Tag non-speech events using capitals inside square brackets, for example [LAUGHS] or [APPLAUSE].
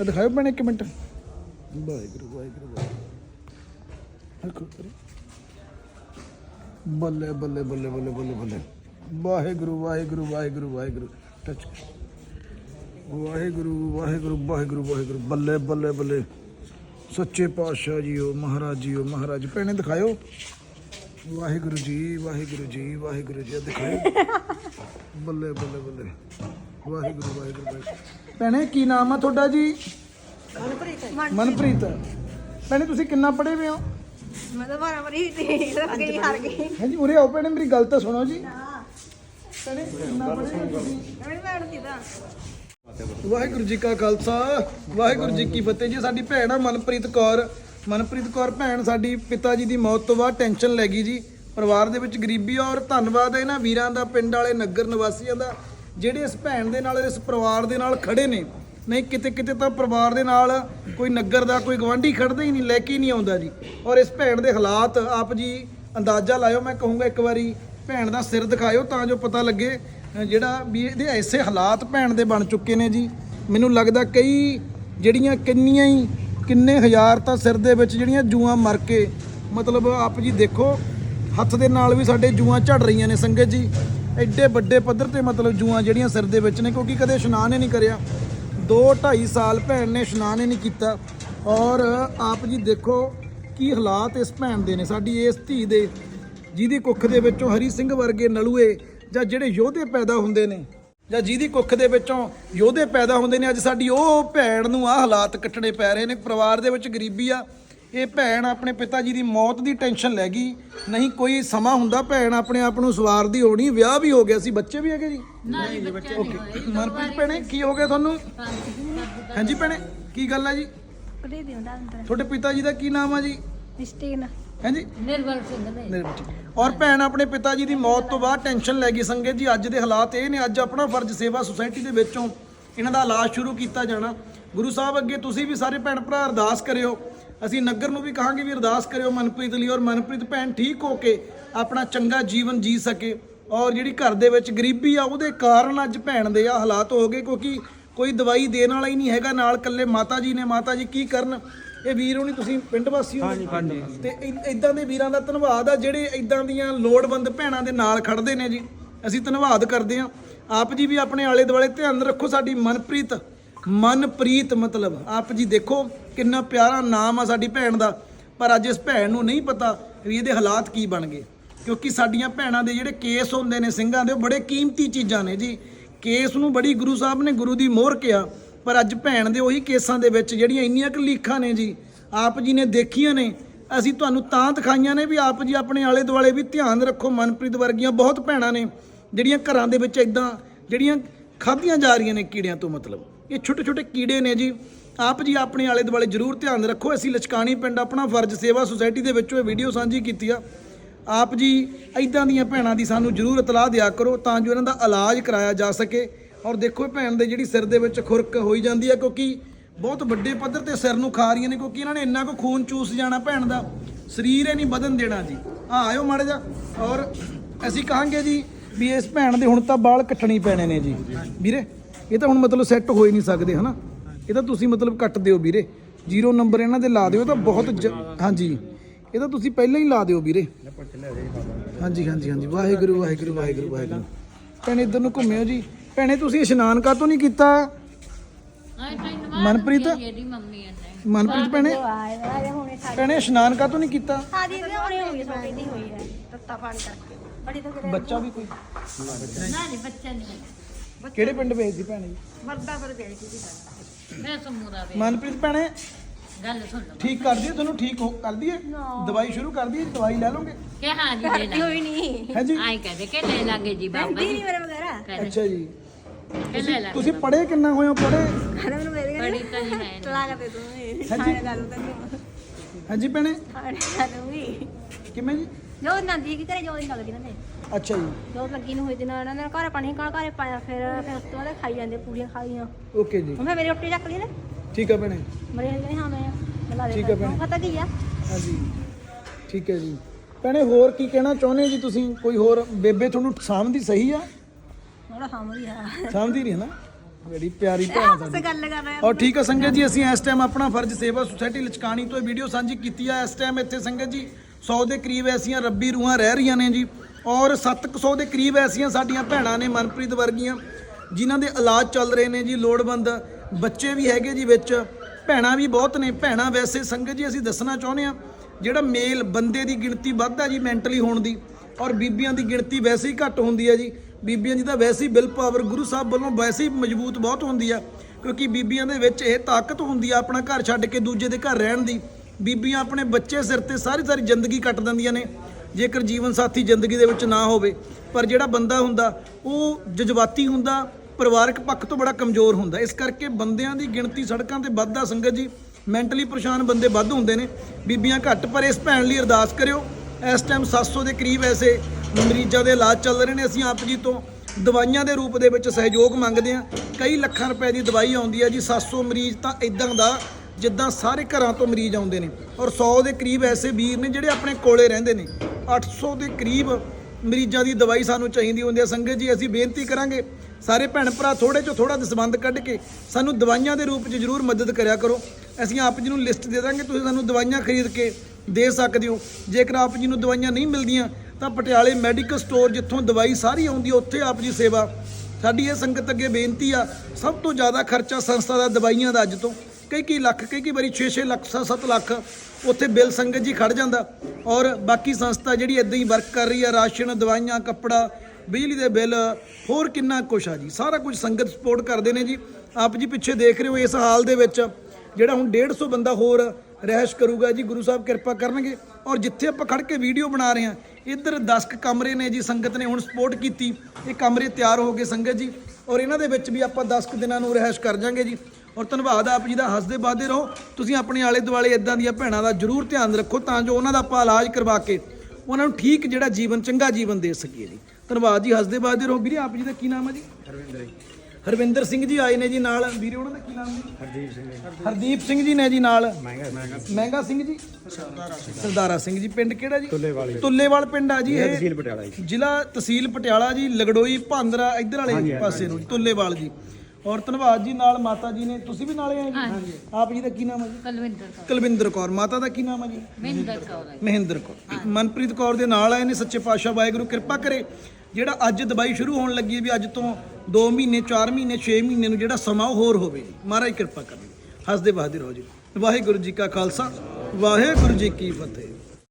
ਇਹ ਦਿਖਾਓ ਭੈਣੇ ਇੱਕ ਮਿੰਟ। ਵਾਹਿਗੁਰੂ ਵਾਹਿਗੁਰੂ ਵਾਹਿਗੁਰੂ ਬੱਲੇ ਬੱਲੇ ਬੱਲੇ ਬੱਲੇ ਬੱਲੇ ਬੱਲੇ। ਵਾਹਿਗੁਰੂ ਵਾਹਿਗੁਰੂ ਵਾਹਿਗੁਰੂ ਵਾਹਿਗੁਰੂ। ਟੱਚ ਵਾਹਿਗੁਰੂ ਵਾਹਿਗੁਰੂ ਵਾਹਿਗੁਰੂ ਵਾਹਿਗੁਰੂ। ਬੱਲੇ ਬੱਲੇ ਬੱਲੇ। ਸੱਚੇ ਪਾਤਸ਼ਾਹ ਜੀਓ ਮਹਾਰਾਜ ਜੀਓ ਮਹਾਰਾਜ। ਭੈਣੇ ਦਿਖਾਇਓ। ਵਾਹਿਗੁਰੂ ਜੀ ਵਾਹਿਗੁਰੂ ਜੀ ਵਾਹਿਗੁਰੂ ਜੀ। ਆਹ ਦਿਖਾਇਓ। [LAUGHS] ਬੱਲੇ ਬੱਲੇ ਬੱਲੇ। ਵਾਹਿਗੁਰੂ ਵਾਹਿਗੁਰੂ ਵਾਹਿਗੁਰੂ। ਭੈਣੇ ਕੀ ਨਾਮ ਆ ਤੁਹਾਡਾ ਜੀ? ਮਨਪ੍ਰੀਤ। ਭੈਣੇ ਤੁਸੀਂ ਕਿੰਨਾ ਪੜ੍ਹੇ ਹੋਏ ਹੋ? ਮੈਂ ਤਾਂ ਬਾਰਾਂ ਵਾਰੀ ਤੇ ਗਈ ਹਾਰ ਗਈ। ਹਾਂਜੀ ਉਰੇ ਆਓ ਭੈਣੇ ਮੇਰੀ ਗੱਲ ਤਾਂ ਸੁਣੋ ਜੀ। ਭੈਣੇ ਕਿੰਨਾ ਪੜ੍ਹੇ ਹੋ ਤੁਸੀਂ? ਮੈਂ ਮੈਡਮ ਜੀ ਦਾ ਵਾਹਿਗੁਰੂ ਜੀ ਕਾ ਖਾਲਸਾ ਵਾਹਿਗੁਰੂ ਜੀ ਕੀ ਫਤਿਹ ਜੀ। ਸਾਡੀ ਭੈਣ ਆ ਮਨਪ੍ਰੀਤ ਕੌਰ। ਮਨਪ੍ਰੀਤ ਕੌਰ ਭੈਣ ਸਾਡੀ ਪਿਤਾ ਜੀ ਦੀ ਮੌਤ ਤੋਂ ਬਾਅਦ ਟੈਨਸ਼ਨ ਲੈ ਗਈ ਜੀ। ਪਰਿਵਾਰ ਦੇ ਵਿੱਚ ਗਰੀਬੀ ਔਰ ਧੰਨਵਾਦ ਹੈ। ਇਹਨਾਂ ਵੀਰਾਂ ਦਾ ਪਿੰਡ ਵਾਲੇ ਨਗਰ ਨਿਵਾਸੀਆਂ ਦਾ। ਜਿਹੜੇ ਇਸ ਭੈਣ ਦੇ ਨਾਲ, ਇਸ ਪਰਿਵਾਰ ਦੇ ਨਾਲ ਖੜੇ ਨੇ, ਨਹੀਂ, ਕਿਤੇ ਕਿਤੇ ਤਾਂ ਪਰਿਵਾਰ ਦੇ ਨਾਲ ਕੋਈ ਨਗਰ ਦਾ, ਕੋਈ ਗਵਾਂਢੀ ਖੜਦਾ ਹੀ ਨਹੀਂ, ਲੈ ਕੇ ਹੀ ਨਹੀਂ ਆਉਂਦਾ ਜੀ। ਔਰ ਇਸ ਭੈਣ ਦੇ ਹਾਲਾਤ, ਆਪ ਜੀ ਅੰਦਾਜ਼ਾ ਲਾਇਓ, ਮੈਂ ਕਹੂੰਗਾ ਇੱਕ ਵਾਰੀ, ਭੈਣ ਦਾ ਸਿਰ ਦਿਖਾਇਓ ਤਾਂ ਜੋ ਪਤਾ ਲੱਗੇ ਜਿਹੜਾ ਵੀ ਇਹਦੇ ਐਸੇ ਹਾਲਾਤ ਭੈਣ ਦੇ ਬਣ ਚੁੱਕੇ ਨੇ ਜੀ। ਮੈਨੂੰ ਲੱਗਦਾ ਕਈ ਜਿਹੜੀਆਂ ਕਿੰਨੀਆਂ ਹੀ, ਕਿੰਨੇ ਹਜ਼ਾਰ ਤਾਂ ਸਿਰ ਦੇ ਵਿੱਚ ਜਿਹੜੀਆਂ ਜੂਆਂ ਮਰ ਕੇ, ਮਤਲਬ ਆਪ ਜੀ ਦੇਖੋ, ਹੱਥ ਦੇ ਨਾਲ ਵੀ ਸਾਡੇ ਜੂਆਂ ਝੜ ਰਹੀਆਂ ਨੇ, ਸੰਗਤ ਜੀ। ਐਡੇ ਵੱਡੇ ਪੱਧਰ ਤੇ ਮਤਲਬ ਜੂਆਂ ਜਿਹੜੀਆਂ ਸਿਰ ਦੇ ਵਿੱਚ ਨੇ, ਕਿਉਂਕਿ ਕਦੇ ਇਸ਼ਨਾਨ ਹੀ ਨਹੀਂ ਕਰਿਆ। 2 2.5 ਸਾਲ ਭੈਣ ਨੇ ਇਸ਼ਨਾਨ ਹੀ ਨਹੀਂ ਕੀਤਾ। ਔਰ ਆਪ ਜੀ ਦੇਖੋ ਕੀ ਹਾਲਾਤ ਇਸ ਭੈਣ ਦੇ ਨੇ, ਸਾਡੀ ਇਸ ਧੀ ਦੇ, ਜਿਹਦੀ ਕੁੱਖ ਦੇ ਵਿੱਚੋਂ ਹਰੀ ਸਿੰਘ ਵਰਗੇ ਨਲੂਏ ਜਾਂ ਜਿਹੜੇ ਯੋਧੇ ਪੈਦਾ ਹੁੰਦੇ ਨੇ, ਜਾਂ ਜਿਹਦੀ ਕੁੱਖ ਦੇ ਵਿੱਚੋਂ ਯੋਧੇ ਪੈਦਾ ਹੁੰਦੇ ਨੇ, ਅੱਜ ਸਾਡੀ ਉਹ ਭੈਣ ਨੂੰ ਆਹ ਹਾਲਾਤ ਕੱਟਣੇ ਪੈ ਰਹੇ ਨੇ, ਪਰਿਵਾਰ ਦੇ ਵਿੱਚ ਗਰੀਬੀ ਆ। ਇਹ ਭੈਣ ਆਪਣੇ ਪਿਤਾ ਜੀ ਦੀ ਮੌਤ ਦੀ ਟੈਨਸ਼ਨ ਲੈ ਗਈ। ਨਹੀਂ ਕੋਈ ਸਮਾਂ ਹੁੰਦਾ ਭੈਣ ਆਪਣੇ ਆਪ ਨੂੰ ਸਵਾਰਦੀ ਹੋਣੀ ਵਿਆਹ ਵੀ ਹੋ ਗਿਆ ਸੀ ਬੱਚੇ ਵੀ ਹੈਗੇ ਜੀ? ਨਹੀਂ ਜੀ ਬੱਚੇ ਓਕੇ ਮਨਪ੍ਰੀਤ ਭੈਣੇ ਕੀ ਹੋ ਗਿਆ ਤੁਹਾਨੂੰ? ਹਾਂਜੀ ਭੈਣੇ ਕੀ ਗੱਲ ਹੈ ਜੀ? ਕਦੇ ਦੀ ਹੁੰਦਾ ਅੰਦਰ। ਤੁਹਾਡੇ ਪਿਤਾ ਜੀ ਦਾ ਕੀ ਨਾਮ ਆ ਜੀ? ਹਾਂਜੀ? ਨਿਰਮਲ ਸਿੰਘ ਨੇ। ਔਰ ਭੈਣ ਆਪਣੇ ਪਿਤਾ ਜੀ ਦੀ ਮੌਤ ਤੋਂ ਬਾਅਦ ਟੈਨਸ਼ਨ ਲੈ ਗਈ। ਸੰਗਤ ਜੀ ਅੱਜ ਦੇ ਹਾਲਾਤ ਇਹ ਨੇ ਅੱਜ ਆਪਣਾ ਫਰਜ਼ ਸੇਵਾ ਸੁਸਾਇਟੀ ਦੇ ਵਿੱਚੋਂ ਇਹਨਾਂ ਦਾ ਇਲਾਜ ਸ਼ੁਰੂ ਕੀਤਾ ਜਾਣਾ। ਗੁਰੂ ਸਾਹਿਬ ਅੱਗੇ ਤੁਸੀਂ ਵੀ ਸਾਰੇ ਭੈਣ ਭਰਾ ਅਰਦਾਸ ਕਰਿਓ। ਅਸੀਂ ਨਗਰ ਨੂੰ ਵੀ ਕਹਾਂਗੇ ਵੀ ਅਰਦਾਸ ਕਰਿਓ ਮਨਪ੍ਰੀਤ ਲਈ ਔਰ ਮਨਪ੍ਰੀਤ ਭੈਣ ਠੀਕ ਹੋ ਕੇ ਆਪਣਾ ਚੰਗਾ ਜੀਵਨ ਜੀ ਸਕੇ। ਔਰ ਜਿਹੜੀ ਘਰ ਦੇ ਵਿੱਚ ਗਰੀਬੀ ਆ ਉਹਦੇ ਕਾਰਨ ਅੱਜ ਭੈਣ ਦੇ ਆ ਹਾਲਾਤ ਹੋ ਗਏ ਕਿਉਂਕਿ ਕੋਈ ਦਵਾਈ ਦੇਣ ਵਾਲਾ ਹੀ ਨਹੀਂ ਹੈਗਾ। ਨਾਲ ਇਕੱਲੇ ਮਾਤਾ ਜੀ ਨੇ ਮਾਤਾ ਜੀ ਕੀ ਕਰਨ? ਇਹ ਵੀਰ ਹੋਣੀ ਤੁਸੀਂ ਪਿੰਡ ਵਾਸੀ ਹੋ? ਤੇ ਇਦਾਂ ਦੇ ਵੀਰਾਂ ਦਾ ਧੰਨਵਾਦ ਆ ਜਿਹੜੇ ਇਦਾਂ ਦੀਆਂ ਲੋੜਵੰਦ ਭੈਣਾਂ ਦੇ ਨਾਲ ਖੜਦੇ ਨੇ ਜੀ। ਅਸੀਂ ਧੰਨਵਾਦ ਕਰਦੇ ਹਾਂ। ਆਪ ਜੀ ਵੀ ਆਪਣੇ ਆਲੇ ਦੁਆਲੇ ਧਿਆਨ ਰੱਖੋ ਸਾਡੀ ਮਨਪ੍ਰੀਤ। ਮਨਪ੍ਰੀਤ ਮਤਲਬ, ਆਪ ਜੀ ਦੇਖੋ ਕਿੰਨਾ ਪਿਆਰਾ ਨਾਮ ਆ ਸਾਡੀ ਭੈਣ ਦਾ। ਪਰ ਅੱਜ ਇਸ ਭੈਣ ਨੂੰ ਨਹੀਂ ਪਤਾ ਵੀ ਇਹਦੇ ਹਾਲਾਤ ਕੀ ਬਣ ਗਏ। ਕਿਉਂਕਿ ਸਾਡੀਆਂ ਭੈਣਾਂ ਦੇ ਜਿਹੜੇ ਕੇਸ ਹੁੰਦੇ ਨੇ ਸਿੰਘਾਂ ਦੇ, ਉਹ ਬੜੇ ਕੀਮਤੀ ਚੀਜ਼ਾਂ ਨੇ ਜੀ। ਕੇਸ ਨੂੰ ਬੜੀ ਗੁਰੂ ਸਾਹਿਬ ਨੇ ਗੁਰੂ ਦੀ ਮੋਹਰ ਕਿਹਾ, ਪਰ ਅੱਜ ਭੈਣ ਦੇ ਉਹੀ ਕੇਸਾਂ ਦੇ ਵਿੱਚ ਜਿਹੜੀਆਂ ਇੰਨੀਆਂ ਕੁ ਲੀਖਾਂ ਨੇ ਜੀ, ਆਪ ਜੀ ਨੇ ਦੇਖੀਆਂ ਨੇ। ਅਸੀਂ ਤੁਹਾਨੂੰ ਤਾਂ ਦਿਖਾਈਆਂ ਨੇ ਵੀ ਆਪ ਜੀ ਆਪਣੇ ਆਲੇ ਦੁਆਲੇ ਵੀ ਧਿਆਨ ਰੱਖੋ, ਮਨਪ੍ਰੀਤ ਵਰਗੀਆਂ ਬਹੁਤ ਭੈਣਾਂ ਨੇ। ਜਿਹੜੀਆਂ ਘਰਾਂ ਦੇ ਵਿੱਚ ਇਦਾਂ ਜਿਹੜੀਆਂ ਖਾਧੀਆਂ ਜਾ ਰਹੀਆਂ ਨੇ ਕੀੜਿਆਂ ਤੋਂ ਮਤਲਬ। ਇਹ ਛੋਟੇ ਛੋਟੇ ਕੀੜੇ ਨੇ ਜੀ। ਆਪ ਜੀ ਆਪਣੇ ਆਲੇ ਦੁਆਲੇ ਜ਼ਰੂਰ ਧਿਆਨ ਰੱਖੋ। ਅਸੀਂ ਲਚਕਾਣੀ ਪਿੰਡ ਆਪਣਾ ਫਰਜ਼ ਸੇਵਾ ਸੁਸਾਇਟੀ ਦੇ ਵਿੱਚੋਂ ਇਹ ਵੀਡੀਓ ਸਾਂਝੀ ਕੀਤੀ ਆ। ਆਪ ਜੀ ਇਦਾਂ ਦੀਆਂ ਭੈਣਾਂ ਦੀ ਸਾਨੂੰ ਜ਼ਰੂਰ ਇਤਲਾਹ ਦਿਆ ਕਰੋ ਤਾਂ ਜੋ ਇਹਨਾਂ ਦਾ ਇਲਾਜ ਕਰਾਇਆ ਜਾ ਸਕੇ। ਔਰ ਦੇਖੋ ਭੈਣ ਦੇ ਜਿਹੜੀ ਸਿਰ ਦੇ ਵਿੱਚ ਖੁਰਕ ਹੋਈ ਜਾਂਦੀ ਹੈ ਕਿਉਂਕਿ ਬਹੁਤ ਵੱਡੇ ਪੱਧਰ ਤੇ ਸਿਰ ਨੂੰ ਖਾ ਰਹੀਆਂ ਨੇ ਕਿਉਂਕਿ ਇਹਨਾਂ ਨੇ ਇੰਨਾ ਕੁ ਖੂਨ ਚੂਸ ਜਾਣਾ ਭੈਣ ਦਾ। ਸਰੀਰ ਹੀ ਨਹੀਂ ਵਧਣ ਦੇਣਾ ਜੀ। ਆ ਆਇਓ ਮਾੜੇ ਜਾ ਔਰ ਅਸੀਂ ਕਹਾਂਗੇ ਜੀ ਵੀ ਇਸ ਭੈਣ ਦੇ ਹੁਣ ਤਾਂ ਵਾਲ ਕੱਟਣੀ ਪੈਣੇ ਨੇ ਜੀ। ਵੀਰੇ ਇਹ ਤਾਂ ਹੁਣ ਮਤਲਬ ਸੈੱਟ ਹੋ ਹੀ ਨਹੀਂ ਸਕਦੇ ਹਨਾ? ਇਹ ਤਾਂ ਤੁਸੀਂ ਮਤਲਬ ਕੱਟ ਦਿਓ ਵੀਰੇ। ਜ਼ੀਰੋ ਨੰਬਰ ਇਹਨਾਂ ਦੇ ਲਾ ਦਿਓ ਤਾਂ ਬਹੁਤ ਜ- ਹਾਂਜੀ। ਇਹ ਤਾਂ ਤੁਸੀਂ ਪਹਿਲਾਂ ਹੀ ਲਾ ਦਿਓ ਵੀਰੇ। ਹਾਂਜੀ ਹਾਂਜੀ ਹਾਂਜੀ। ਵਾਹਿਗੁਰੂ ਵਾਹਿਗੁਰੂ ਵਾਹਿਗੁਰੂ ਵਾਹਿਗੁਰੂ। ਭੈਣੇ ਇੱਧਰ ਨੂੰ ਘੁੰਮਿਓ ਜੀ। ਭੈਣੇ ਤੁਸੀਂ ਇਸ਼ਨਾਨ ਕਾਹਤੋਂ ਨਹੀਂ ਕੀਤਾ? ਮਨਪ੍ਰੀਤ? ਮਨਪ੍ਰੀਤ ਭੈਣੇ? ਭੈਣੇ ਇਸ਼ਨਾਨ ਕਾਹਤੋਂ ਨਹੀਂ ਕੀਤਾ? ਸਾਡੀ ਵੀ ਹੁਣੇ ਹੋਈ ਸੋਈ ਦੀ ਹੋਈ ਹੈ ਤੱਤਾ ਪਾਣੀ ਕਰਕੇ। ਬੜੀ ਤਾਂ ਕਿਤੇ ਬੱਚਾ ਵੀ ਕੋਈ? ਨਾ ਜੀ ਬੱਚਾ ਨਹੀਂ ਕਿਹੜੇ ਪਿੰਡ ਵੇਚਦੀ ਭੈਣੇ ਜੀ? ਮਰਦਾ ਪਰ ਗਈ ਸੀ ਮੈਂ ਸਮੂਰਾ ਵੇ ਮਨਪ੍ਰੀਤ ਭੈਣੇ? ਗੱਲ ਸੁਣ ਲਓ। ਠੀਕ ਕਰ ਦਈਏ ਤੁਹਾਨੂੰ ਠੀਕ ਹੋ ਕਰ ਦਈਏ ਦਵਾਈ ਸ਼ੁਰੂ ਕਰ ਦਈਏ ਦਵਾਈ ਲੈ ਲਓਗੇ? ਕਿ ਹਾਂ ਜੀ ਲੈ ਕਰਦੀ ਹੋਈ ਨਹੀਂ। ਹੈ ਜੀ? ਆਏ ਕਹਦੇ ਕਿ ਲੈ ਲਾਂਗੇ ਜੀ ਬਾਬਾ ਜੀ। ਨਹੀਂ ਮੇਰੇ ਵਗੈਰਾ। ਅੱਛਾ ਜੀ। ਕਿ ਲੈ ਲਾਂਗੇ। ਤੁਸੀਂ ਪੜ੍ਹੇ ਕਿੰਨਾ ਹੋਏ ਹੋ? ਪੜ੍ਹੇ? ਖਾਣਾ ਮੈਨੂੰ ਮੇਰੇ ਤਾਂ ਨਹੀਂ ਹੈ ਚਲਾ ਹਾਂਜੀ। ਖਾਣੇ ਹਾਂਜੀ ਭੈਣੇ? ਖਾਣੇ ਦਾ ਲੂੰਗੀ ਕਿਵੇਂ ਜੀ? ਜੋ ਨੰਦੀ ਕੀ ਕਰੇ ਜੋ ਨਹੀਂ ਲੱਗਦੀ ਨਾ ਤੇ ਅੱਛਾ ਜੀ। ਜੋ ਲੱਗੀ ਨੂੰ ਹੋਈ ਦਿਨ ਇਹਨਾਂ ਨੇ ਘਰੇ ਪਾਣੀ ਕਾਲ ਘਰੇ ਪਾਇਆ ਫਿਰ ਫਿਰ ਉਸ ਤੋਂ ਬਾਅਦ ਖਾਈ ਜਾਂਦੇ ਪੂਰੀਆਂ ਖਾਈਆਂ ਓਕੇ ਜੀ। ਹੁਣ ਫਿਰ ਮੇਰੀ ਰੋਟੀ ਚੱਕ ਲਈ ਨੇ। ਠੀਕ ਹੈ ਭੈਣੇ। ਮਰੇ ਕਹਿੰਦੇ ਹਾਂ ਮੈਂ ਮਿਲਾ ਦੇ ਠੀਕ ਹੈ ਭੈਣ। ਪਤਾ ਕੀ ਆ? ਹਾਂਜੀ। ਠੀਕ ਹੈ ਜੀ। ਭੈਣੇ ਹੋਰ ਕੀ ਕਹਿਣਾ ਚਾਹੁੰਦੇ ਹੋ ਜੀ ਤੁਸੀਂ? ਕੋਈ ਹੋਰ ਬੇਬੇ ਤੁਹਾਨੂੰ ਸਾਂਭਦੀ ਸਹੀ ਆ? ਥੋੜਾ ਸਾਹਮਣੇ ਆ। ਸਾਂਭਦੀ ਨਹੀਂ ਹੈ ਨਾ? ਬੜੀ ਪਿਆਰੀ ਭੈਣ ਆ ਸਾਡੀ ਤੁਸੀਂ ਗੱਲ ਕਰ ਰਹੇ ਔਰ ਠੀਕ ਹੈ ਸੰਗਤ ਜੀ ਅਸੀਂ ਇਸ ਟਾਈਮ ਆਪਣਾ ਫਰਜ਼ ਸੇਵਾ ਸੁਸਾਇਟੀ ਲਚਕਾਣੀ ਤੋਂ ਇਹ ਵੀਡੀਓ ਸਾਂਝੀ ਕੀਤੀ ਆ। ਇਸ ਟਾਈਮ ਇੱਥੇ ਸੰਗਤ ਜੀ 100 ਦੇ ਕਰੀਬ ਐਸੀਆਂ ਰੱਬੀ ਰੂਹਾਂ ਰਹਿ ਰਹੀਆਂ ਨੇ ਜੀ। ਔਰ 700 ਦੇ ਕਰੀਬ ਐਸੀਆਂ ਸਾਡੀਆਂ ਭੈਣਾਂ ਨੇ ਮਨਪ੍ਰੀਤ ਵਰਗੀਆਂ, ਜਿਨ੍ਹਾਂ ਦੇ ਇਲਾਜ ਚੱਲ ਰਹੇ ਨੇ ਜੀ, ਲੋੜਵੰਦ ਬੱਚੇ ਵੀ ਹੈਗੇ ਜੀ ਵਿੱਚ। ਭੈਣਾਂ ਵੀ ਬਹੁਤ ਨੇ। ਭੈਣਾਂ ਵੈਸੇ ਸੰਗਤ ਜੀ, ਅਸੀਂ ਦੱਸਣਾ ਚਾਹੁੰਦੇ ਆ ਜਿਹੜਾ ਮੇਲ ਬੰਦੇ ਦੀ ਗਿਣਤੀ ਵੱਧ ਹੈ ਜੀ ਮੈਂਟਲੀ ਹੋਣ ਦੀ, ਔਰ ਬੀਬੀਆਂ ਦੀ ਗਿਣਤੀ ਵੈਸੇ ਹੀ ਘੱਟ ਹੁੰਦੀ ਹੈ ਜੀ। ਬੀਬੀਆਂ ਦੀ ਤਾਂ ਵੈਸੇ ਹੀ ਬਿਲ ਪਾਵਰ ਗੁਰੂ ਸਾਹਿਬ ਵੱਲੋਂ ਵੈਸੇ ਹੀ ਮਜ਼ਬੂਤ ਬਹੁਤ ਹੁੰਦੀ ਆ, ਕਿਉਂਕਿ ਬੀਬੀਆਂ ਦੇ ਵਿੱਚ ਇਹ ਤਾਕਤ ਹੁੰਦੀ ਆ ਆਪਣਾ ਘਰ ਛੱਡ ਕੇ ਦੂਜੇ ਦੇ ਘਰ ਰਹਿਣ ਦੀ। ਬੀਬੀਆਂ ਆਪਣੇ ਬੱਚੇ ਸਿਰ ਤੇ ਸਾਰੀ ਸਾਰੀ ਜ਼ਿੰਦਗੀ ਕੱਟ ਦਿੰਦੀਆਂ ਨੇ। ਜੇਕਰ ਜੀਵਨ ਸਾਥੀ ਜ਼ਿੰਦਗੀ ਦੇ ਵਿੱਚ ਨਾ ਹੋਵੇ, ਪਰ ਜਿਹੜਾ ਬੰਦਾ ਹੁੰਦਾ, ਉਹ ਜਜ਼ਬਾਤੀ ਹੁੰਦਾ, ਪਰਿਵਾਰਕ ਪੱਖ ਤੋਂ ਬੜਾ ਕਮਜ਼ੋਰ ਹੁੰਦਾ। ਇਸ ਕਰਕੇ ਬੰਦਿਆਂ ਦੀ ਗਿਣਤੀ ਸੜਕਾਂ ਤੇ ਵੱਧਦਾ ਸੰਗਤ ਜੀ, ਮੈਂਟਲੀ ਪਰੇਸ਼ਾਨ ਬੰਦੇ ਵੱਧ ਹੁੰਦੇ ਨੇ। ਬੀਬੀਆਂ ਘੱਟ, ਪਰ ਇਸ ਭੈਣ ਲਈ ਅਰਦਾਸ ਕਰਿਓ, ਇਸ ਟਾਈਮ 700 ਦੇ ਕਰੀਬ ਐਸੇ ਮਰੀਜ਼ਾਂ ਦੇ ਇਲਾਜ ਚੱਲ ਰਹੇ ਨੇ। ਅਸੀਂ ਆਪ ਜੀ ਤੋਂ ਦਵਾਈਆਂ ਦੇ ਰੂਪ ਦੇ ਵਿੱਚ ਸਹਿਯੋਗ ਮੰਗਦੇ ਹਾਂ। ਕਈ ਲੱਖਾਂ ਰੁਪਏ ਦੀ ਦਵਾਈ ਆਉਂਦੀ ਹੈ ਜੀ 700 ਮਰੀਜ਼ ਤਾਂ ਇਦਾਂ ਦਾ ਜਿੱਦਾਂ ਸਾਰੇ ਘਰਾਂ ਤੋਂ ਮਰੀਜ਼ ਆਉਂਦੇ ਨੇ ਔਰ 100 ਦੇ ਕਰੀਬ ਐਸੇ ਵੀਰ ਨੇ ਜਿਹੜੇ ਆਪਣੇ ਕੋਲੇ ਰਹਿੰਦੇ ਨੇ। 800 ਦੇ ਕਰੀਬ ਮਰੀਜ਼ਾਂ ਦੀ ਦਵਾਈ ਸਾਨੂੰ ਚਾਹੀਦੀ ਹੁੰਦੀ ਹੈ। ਸੰਗਤ ਜੀ, ਅਸੀਂ ਬੇਨਤੀ ਕਰਾਂਗੇ, ਸਾਰੇ ਭੈਣ ਭਰਾ ਥੋੜੇ ਚੋਂ ਥੋੜਾ ਦਸਬੰਦ ਕੱਢ ਕੇ ਸਾਨੂੰ ਦਵਾਈਆਂ ਦੇ ਰੂਪ 'ਚ ਜ਼ਰੂਰ ਮਦਦ ਕਰਿਆ ਕਰੋ। ਅਸੀਂ ਆਪ ਜੀ ਨੂੰ ਲਿਸਟ ਦੇ ਦਾਂਗੇ, ਤੁਸੀਂ ਸਾਨੂੰ ਦਵਾਈਆਂ ਖਰੀਦ ਕੇ ਦੇ ਸਕਦੇ ਹੋ। ਜੇਕਰ ਆਪ ਜੀ ਨੂੰ ਦਵਾਈਆਂ ਨਹੀਂ ਮਿਲਦੀਆਂ, ਤਾਂ ਪਟਿਆਲੇ ਮੈਡੀਕਲ ਸਟੋਰ ਜਿੱਥੋਂ ਦਵਾਈ ਸਾਰੀ ਆਉਂਦੀ ਉੱਥੇ ਆਪ ਜੀ ਸੇਵਾ। ਸਾਡੀ ਇਹ ਸੰਗਤ ਅੱਗੇ ਬੇਨਤੀ ਆ, ਸਭ ਤੋਂ ਜ਼ਿਆਦਾ ਖਰਚਾ ਸੰਸਥਾ ਦਾ ਦਵਾਈਆਂ ਦਾ ਅੱਜ ਤੋਂ। ਕਈ ਕਈ ਲੱਖ ਕਈ ਕਈ ਵਾਰੀ 6-6 ਲੱਖ 7-7 ਲੱਖ ਉੱਥੇ ਬਿੱਲ ਸੰਗਤ ਜੀ ਖੜ ਜਾਂਦਾ। ਔਰ ਬਾਕੀ ਸੰਸਥਾ ਜਿਹੜੀ ਇਦਾਂ ਹੀ ਵਰਕ ਕਰ ਰਹੀ ਆ, ਰਾਸ਼ਨ, ਦਵਾਈਆਂ, ਕੱਪੜਾ, ਬਿਜਲੀ ਦੇ ਬਿੱਲ, ਹੋਰ ਕਿੰਨਾ ਕੁਛ ਆ ਜੀ। ਸਾਰਾ ਕੁਝ ਸੰਗਤ ਸਪੋਰਟ ਕਰਦੇ ਨੇ ਜੀ। ਆਪ ਜੀ ਪਿੱਛੇ ਦੇਖ ਰਹੇ ਹੋ ਇਸ ਹਾਲ ਦੇ ਵਿੱਚ, ਜਿਹੜਾ ਹੁਣ 150 ਬੰਦਾ ਹੋਰ ਰਹਿਸ਼ ਕਰੂਗਾ ਜੀ, ਗੁਰੂ ਸਾਹਿਬ ਕਿਰਪਾ ਕਰਨਗੇ। ਔਰ ਜਿੱਥੇ ਆਪਾਂ ਖੜ ਕੇ ਵੀਡੀਓ ਬਣਾ ਰਹੇ ਹਾਂ, ਇੱਧਰ 10 ਕੁ ਕਮਰੇ ਨੇ ਜੀ ਸੰਗਤ ਨੇ ਹੁਣ ਸਪੋਰਟ ਕੀਤੀ। ਇਹ ਕਮਰੇ ਤਿਆਰ ਹੋ ਗਏ ਸੰਗਤ ਜੀ। ਔਰ ਇਹਨਾਂ ਦੇ ਵਿੱਚ ਵੀ ਆਪਾਂ 10 ਕੁ ਦਿਨਾਂ ਨੂੰ ਰਹਿਸ਼ ਕਰ ਜਾਾਂਗੇ ਜੀ। ਔਰ ਧੰਨਵਾਦ ਆਪ ਜੀ ਦਾ ਹੱਸਦੇ ਬਾਦੇ ਰਹੋ। ਤੁਸੀਂ ਆਪਣੇ ਆਲੇ ਦੁਆਲੇ ਇਦਾਂ ਦੀਆਂ ਭੈਣਾਂ ਦਾ ਜਰੂਰ ਧਿਆਨ ਰੱਖੋ ਤਾਂ ਜੋ ਉਹਨਾਂ ਦਾ ਆਪਾਂ ਇਲਾਜ ਕਰਵਾ ਕੇ ਉਹਨਾਂ ਨੂੰ ਠੀਕ ਜਿਹੜਾ ਜੀਵਨ ਚੰਗਾ ਜੀਵਨ ਦੇ ਸਕੀਏ ਜੀ। ਧੰਨਵਾਦ ਜੀ ਹੱਸਦੇ ਬਾਦੇ ਰਹੋ। ਵੀਰੇ ਆਪ ਜੀ ਦਾ ਕੀ ਨਾਮ ਹੈ ਜੀ? ਹਰਵਿੰਦਰ ਹਰਵਿੰਦਰ ਸਿੰਘ ਜੀ ਆਏ ਨੇ ਜੀ ਨਾਲ। ਵੀਰੇ ਉਹਨਾਂ ਦਾ ਕੀ ਨਾਮ ਹੈ ਹਰਦੀਪ ਸਿੰਘ ਹਰਦੀਪ ਸਿੰਘ ਜੀ ਨੇ ਜੀ ਨਾਲ। ਮਹਿੰਗਾ ਸਿੰਘ ਜੀ? ਸਰਦਾਰਾ ਸਿੰਘ। ਜੀ ਪਿੰਡ ਕਿਹੜਾ ਜੀ? ਤੁੱਲੇਵਾਲ ਤੁੱਲੇਵਾਲ ਪਿੰਡ ਆ ਜੀ ਇਹ। ਤਹਿਸੀਲ ਪਟਿਆਲਾ ਜੀ। ਜ਼ਿਲ੍ਹਾ ਤਹਿਸੀਲ ਪਟਿਆਲਾ ਜੀ ਲਗੜੋਈ ਭਾਂਦਰਾ ਇੱਧਰ ਵਾਲੇ ਪਾਸੇ ਨੂੰ ਤੁੱਲੇਵਾਲ ਜੀ। ਔਰ ਧੰਨਵਾਦ ਜੀ ਨਾਲ ਮਾਤਾ ਜੀ ਨੇ। ਤੁਸੀਂ ਵੀ ਨਾਲੇ ਆਏ ਜੀ? ਆਪ ਜੀ ਦਾ ਕੀ ਨਾਮ ਹੈ ਜੀ? ਕਲਵਿੰਦਰ ਕੌਰ। ਕੁਲਵਿੰਦਰ ਕੌਰ। ਮਾਤਾ ਦਾ ਕੀ ਨਾਮ ਹੈ ਜੀ? ਮਹਿੰਦਰ ਕੌਰ ਹੈ। ਮਹਿੰਦਰ ਕੌਰ। ਮਨਪ੍ਰੀਤ ਕੌਰ ਦੇ ਨਾਲ ਆਏ ਨੇ ਸੱਚੇ ਪਾਤਸ਼ਾਹ ਵਾਹਿਗੁਰੂ ਕਿਰਪਾ ਕਰੇ। ਜਿਹੜਾ ਅੱਜ ਦਵਾਈ ਸ਼ੁਰੂ ਹੋਣ ਲੱਗੀ ਹੈ ਵੀ ਅੱਜ ਤੋਂ 2 ਮਹੀਨੇ 4 ਮਹੀਨੇ 6 ਮਹੀਨੇ ਨੂੰ ਜਿਹੜਾ ਸਮਾਂ ਉਹ ਹੋਰ ਹੋਵੇ ਜੀ। ਮਹਾਰਾਜ ਕਿਰਪਾ ਕਰੇ। ਹੱਸਦੇ ਬਹਾਦਰ ਰਹੋ ਜੀ। ਵਾਹਿਗੁਰੂ ਜੀ ਕਾ ਖਾਲਸਾ। ਵਾਹਿਗੁਰੂ ਜੀ ਕੀ ਫਤਿਹ।